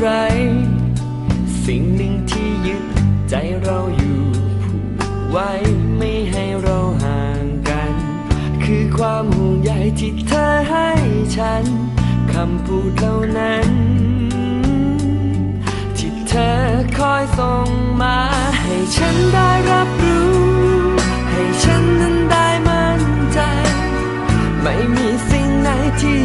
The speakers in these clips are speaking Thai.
ไร สิ่งหนึ่งที่ยึดใจเราอยู่ผูกไว้ไม่ให้เราห่างกัน คือความห่วงใยที่เธอให้ฉัน คำพูดเหล่านั้น ที่เธอคอยส่งมา ให้ฉันได้รับรู้ ให้ฉันนั้นได้มั่นใจ ไม่มีสิ่งไหนที่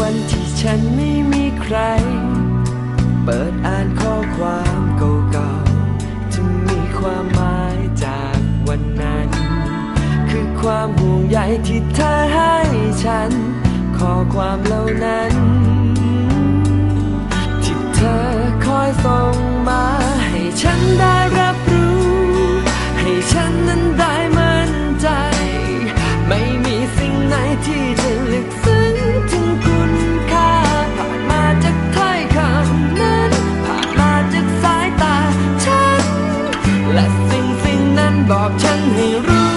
วันที่ฉันไม่มีใคร เปิดอ่านข้อความเก่าๆจะมีความหมายจากวันนั้น คือความห่วงใยที่เธอให้ฉัน ข้อความเหล่านั้น บอกฉันให้รู้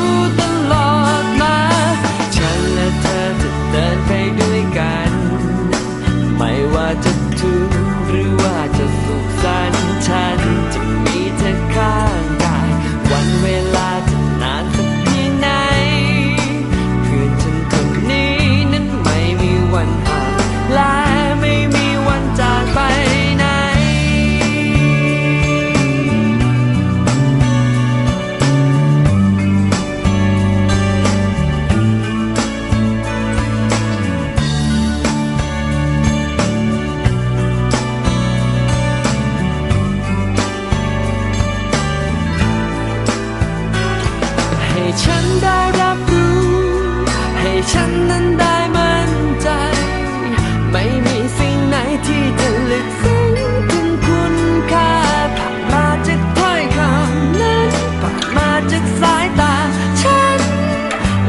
จากสายตาฉัน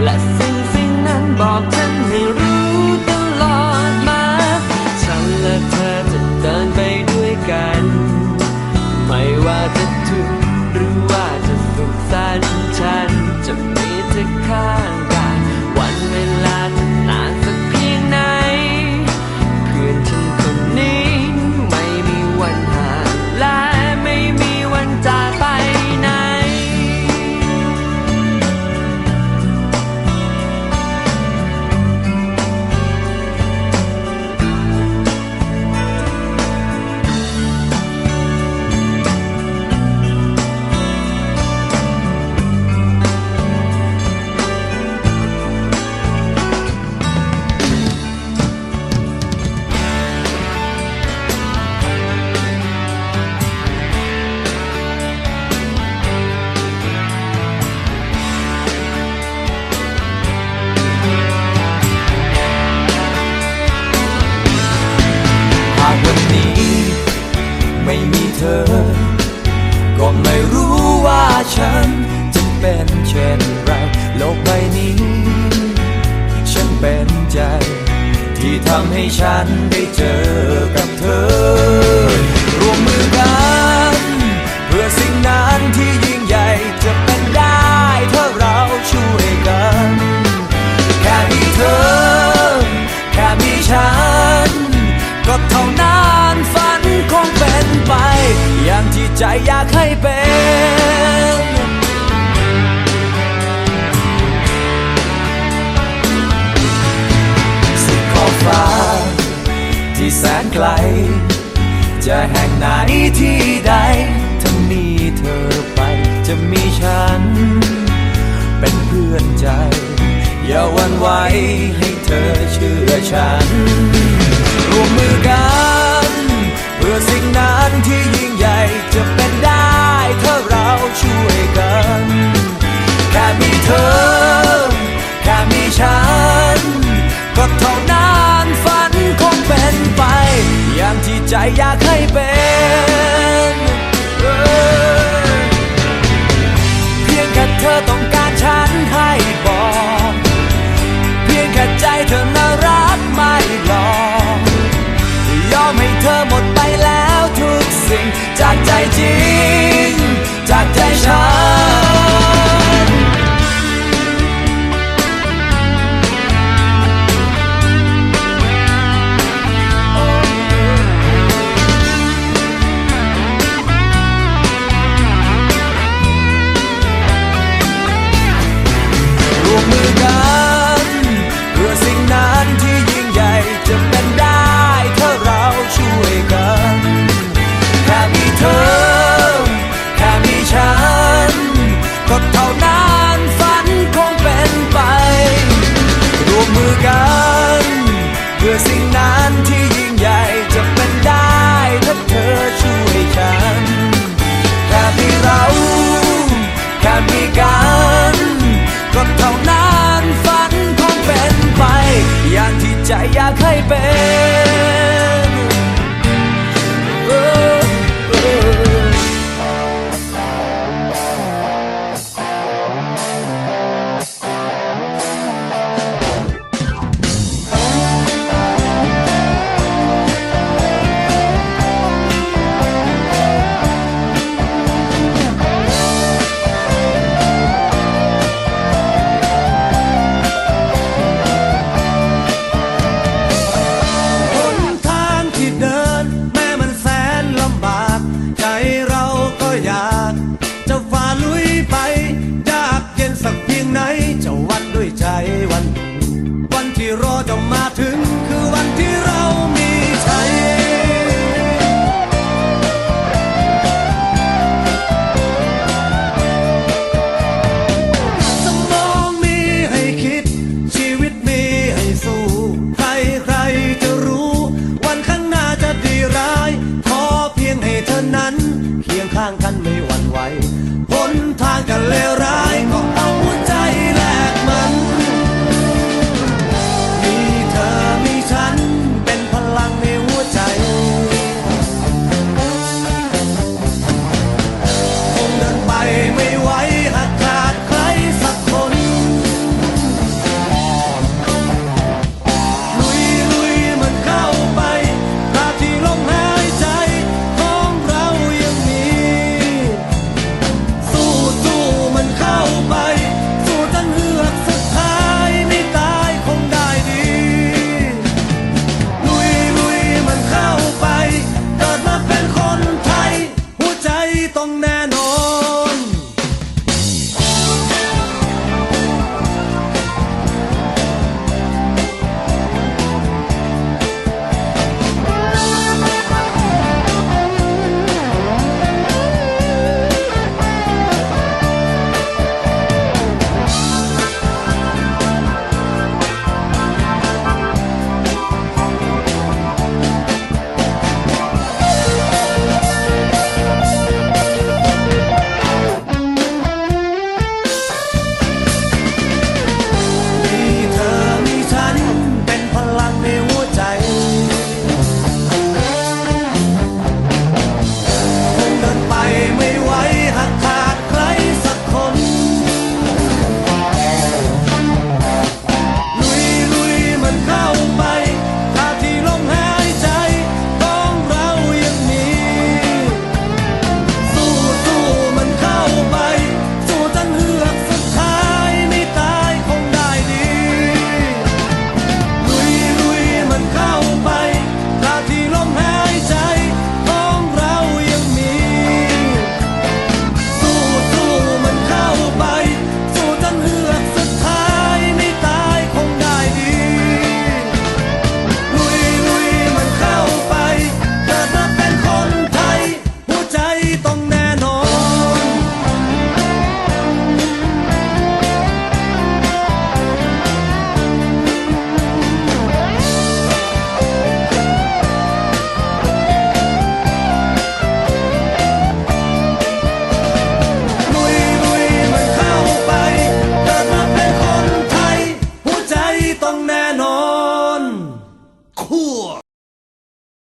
และสิ่งสิ่งนั้นบอกเธอ ที่ทำให้ฉันได้เจอกับเธอ ร่วมมือกัน เพื่อสิ่งนั้นที่ยิ่งใหญ่จะเป็นได้ถ้าเราช่วยกัน แค่มีเธอ แค่มีฉัน ก็เท่านั้นฝันคงเป็นไป อย่างที่ใจอยากให้เป็น ฟ้า ที่แสนไกล จะแห่งไหนที่ใดถ้ามีเธอไป จะมีฉัน เป็นเพื่อนใจ อย่าวันไหวให้เธอเชื่อฉัน อยากให้เป็นเพียงแค่เธอต้องการฉันให้บอก เพียงแค่ใจเธอน่ารักไม่หลอกยอมให้เธอหมดไปแล้วทุกสิ่ง จากใจจริง จากใจ นั้ที่ยิ่งใหญ่จะเป็นได้ถ้าเธอช่วยฉันแค่มีเราแค่มีกันก็เท่านั้นฝันคงเป็นไป อย่างที่ใจอยากให้เป็น le